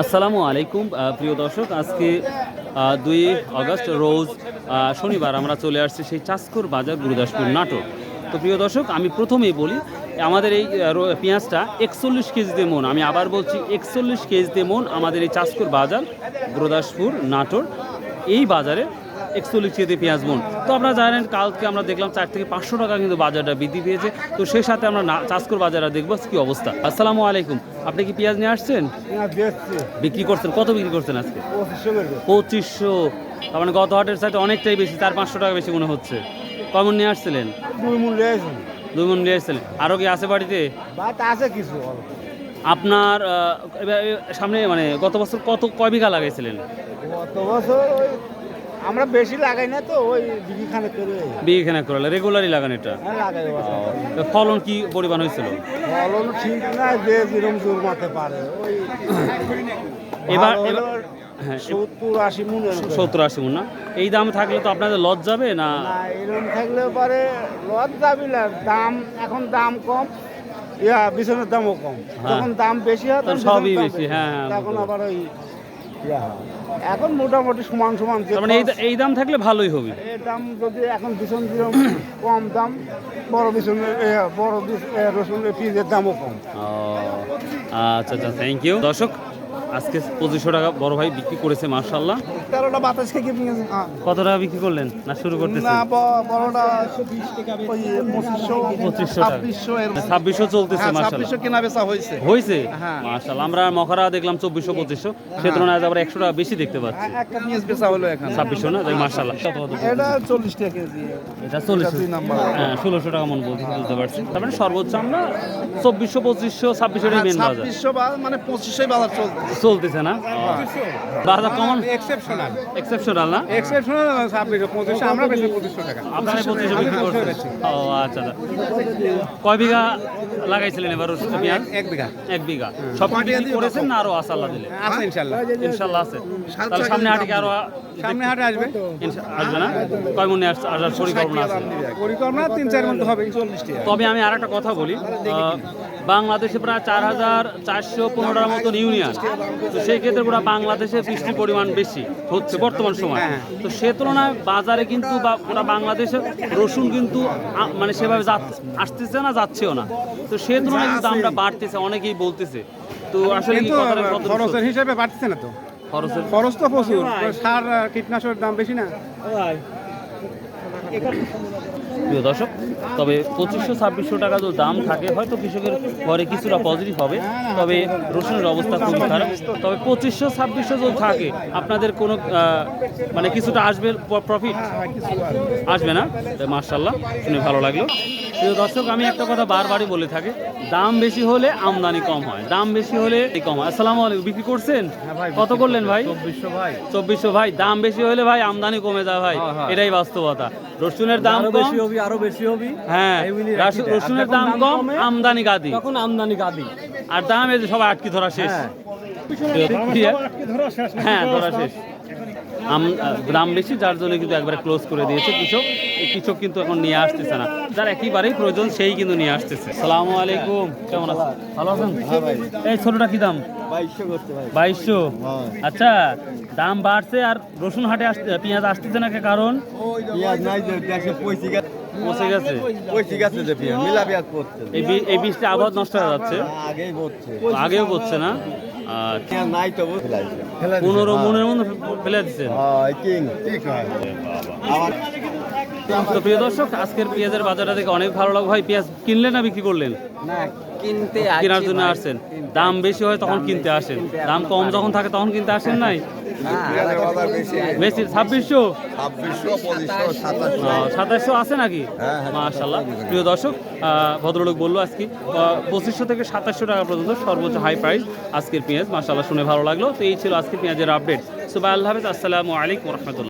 আসসালামু আলাইকুম প্রিয় দর্শক। আজকে দুই অগস্ট, রোজ শনিবার আমরা চলে আসছি সেই চাষকর বাজার গুরুদাসপুর নাটক তো প্রিয় দর্শক, আমি প্রথমেই বলি, আমাদের এই পেঁয়াজটা একচল্লিশ কেজিতে মন। আমি আবার বলছি, একচল্লিশ কেজিতে মন আমাদের এই চাষকর বাজার গুরুদাসপুর নাটোর। এই বাজারে একচল্লিশ কেজি পেঁয়াজ মন তো আপনারা জানেন কালকে আমরা দেখলাম চার থেকে পাঁচশো টাকা কিন্তু বাজারটা বৃদ্ধি পেয়েছে। তো সেই সাথে আমরা না- চাষকর বাজারটা দেখব কি অবস্থা। আসসালামু আলাইকুম। আপনি কি পেঁয়াজ নিয়ে আসছেন? বিক্রি করছেন? কত বিক্রি করছেন আজকে? পঁচিশশো তার মানে গত হাটের সাথে অনেকটাই বেশি চার পাঁচশো টাকা বেশি মনে হচ্ছে। কমন নিয়ে আসছিলেন? দুই মন নিয়ে আসছিলেন। আরও কি আছে বাড়িতে? আছে কিছু আপনার সামনে মানে গত বছর কত কয় বিঘা লাগাইছিলেন? গত বছর আমরা বেশি লাগাই না তো ওই বিঘিখানে করে। বিঘেখানে করলে রেগুলারই লাগান এটা? হ্যাঁ লাগাই ফলন কি পরিমাণ হয়েছিল? ফলন ঠিক না যে যেরকম জোর মারতে পারে ওই এবার- এবার- হ্যাঁ, সত্তর আশি মন না? এই দাম থাকলে তো আপনাদের লজ যাবে না? এরকম থাকলে পরে লজ যাবি না। দাম এখন দাম কম ইয়া বিছনের দামও কম। হ্যাঁ। যখন দাম বেশি হয় তখন তখন সবই বেশি, হ্যাঁ, হ্যাঁ, তখন আবার ওই হয়। এখন মোটামুটি সমান সমান মানে এই এই দাম থাকলে ভালোই হবে। এই দাম যদি এখন ভীষণ যেরকম কম দাম বড় ভীষণ বড় রসুনের পিসের দামও কম। আচ্ছা আচ্ছা থ্যাংক ইউ দর্শক আজকে পঁচিশশো টাকা বড় ভাই বিক্রি করেছে মার্শাল্লাহ তেরোটা বাতাস খেয়ে নিয়েছে কত টাকা বিক্রি করলেন? না শুরু বড়টা ছাব্বিশশো চলতেছে হ্যাঁ মার্শাল্লাহ কেনা বেচা হয়েছে। হয়েছে? হ্যাঁ। মার্শাল্লাহ আমরা মখরা দেখলাম চব্বিশশো পঁচিশশো। সে তুলনায় আবার একশো টাকা বেশি দেখতে পাচ্ছি। একটা পেঁয়াজ বেচা হলো এখানে। ছাব্বিশশো না? মার্শাল্লাহ এটা চল্লিশ টাকা কেজি। এটা চল্লিশ। হ্যাঁ ষোলোশো টাকা মন বলতে বুঝতে পারছি। তার মানে সর্বোচ্চ আমরা চব্বিশশো পঁচিশশো ছাব্বিশশো মেন বাজার। মানে পঁচিশশোই বাজার চলছে চলতেছে না? বাজার কমন? এক্সেপশনাল এক্সেপশনাল না? এক্সেপশনাল আমরা বেশি পঁচিশশো টাকা। আপনারা পঁচিশশো বিক্রি করছেন। ও আচ্ছা আচ্ছা। কয় বিঘা লাগাইছিলেন এবার রসুন পেঁয়াজ? এক বিঘা। এক বিঘা। সব বিক্রি করেছেন না আরও আসাল্লা দিলে? আছে ইনশাল্লাহ ইনশাল্লাহ আছে। তাহলে সামনে হাটে আরও সামনে। হাটে আসবে। আসবে না? কয় মনে আসার পরিকল্পনা আছে? পরিকল্পনা তিন চার মধ্যে হবে তবে আমি আর একটা কথা বলি। বাংলাদেশে প্রায় চার হাজার চারশো পনেরোটার মতন ইউনিয়ন। তো সেই ক্ষেত্রে পুরো বাংলাদেশে বৃষ্টির পরিমাণ বেশি হচ্ছে বর্তমান সময়। তো সে তুলনায় বাজারে কিন্তু বা পুরো বাংলাদেশে রসুন কিন্তু মানে সেভাবে যাচ্ছে- আসতেছে না যাচ্ছেও না। তো সে তুলনায় কিন্তু দামটা বাড়তেছে অনেকেই বলতেছে। তো আসলে খরচের? হিসাবে বাড়ছে না তো। খরচ তো প্রচুর। সার কীটনাশকের দাম বেশি না? প্রিয় দর্শক তবে পঁচিশশো ছাব্বিশশো টাকা যদি দাম থাকে হয়তো কৃষকের ঘরে কিছুটা পজিটিভ হবে তবে রসুনের অবস্থা খুবই খারাপ। তবে পঁচিশশো ছাব্বিশশো যদি থাকে আপনাদের কোনো মানে কিছুটা আসবে প্রফিট আসবে না? মার্শাল্লাহ শুনে ভালো লাগল। প্রিয় দর্শক আমি একটা কথা বারবারই বলে থাকি দাম বেশি হলে আমদানি কম হয় দাম বেশি হলে কম হয়। আসসালামু আলাইকুম বিক্রি করছেন? কত করলেন ভাই? চব্বিশশো ভাই। চব্বিশশো ভাই দাম বেশি হলে ভাই আমদানি কমে যায় ভাই এটাই বাস্তবতা। রসুনের দাম বেশি হবে আরও বেশি হবে। হ্যাঁ রসুনের দাম কম আমদানি গাদি তখন আমদানি গাদি আর দাম এই যে সবাই আটকে ধরা শেষ। হ্যাঁ ধরা শেষ। দাম বেশি যার জন্য কিন্তু একবারে ক্লোজ করে দিয়েছে কৃষক। কৃষক কিন্তু এখন নিয়ে আসতেছে না। যার একেবারেই প্রয়োজন সেই কিন্তু নিয়ে আসতেছে। সালাম আলাইকুম। কেমন আছেন? ভালো আছেন? এই ছোটটা কি দাম? বাইশশো বাইশশো? আচ্ছা দাম বাড়ছে আর রসুন হাটে আসতে পেঁয়াজ আসতেছে না কারণ? পেঁয়াজ নাই যে দেশে পয়সি গেছে। পচে গেছে যে পেঁয়াজ মিলা পেঁয়াজ করছে এই বীজটা আবাদ নষ্ট হয়ে যাচ্ছে। আগেই আগেও করছে না? পনেরো মনের মধ্যে ফেলে দিচ্ছেন? তো প্রিয় দর্শক আজকের পেঁয়াজের বাজারটা দেখে অনেক ভালো লাগল। ভাই পেঁয়াজ কিনলেন না বিক্রি করলেন? না কিনতে কেনার জন্য আসছেন। দাম বেশি হয় তখন কিনতে আসেন। দাম কম যখন থাকে তখন কিনতে আসেন নাই? বেশি ছাব্বিশশো? সাতাশশো। আছে নাকি? মাশাল্লাহ প্রিয় দর্শক আহ, ভদ্রলোক বলল আজকে পঁচিশশো থেকে সাতাশশো টাকা পর্যন্ত সর্বোচ্চ হাই প্রাইস আজকের পেঁয়াজ। মাশাল্লাহ শুনে ভালো লাগল। তো এই ছিল আজকে পেঁয়াজের আপডেট সুবাই আল্লাহ হাফেজ। আসসালামু আলাইকুম রহমতুল্লাহ।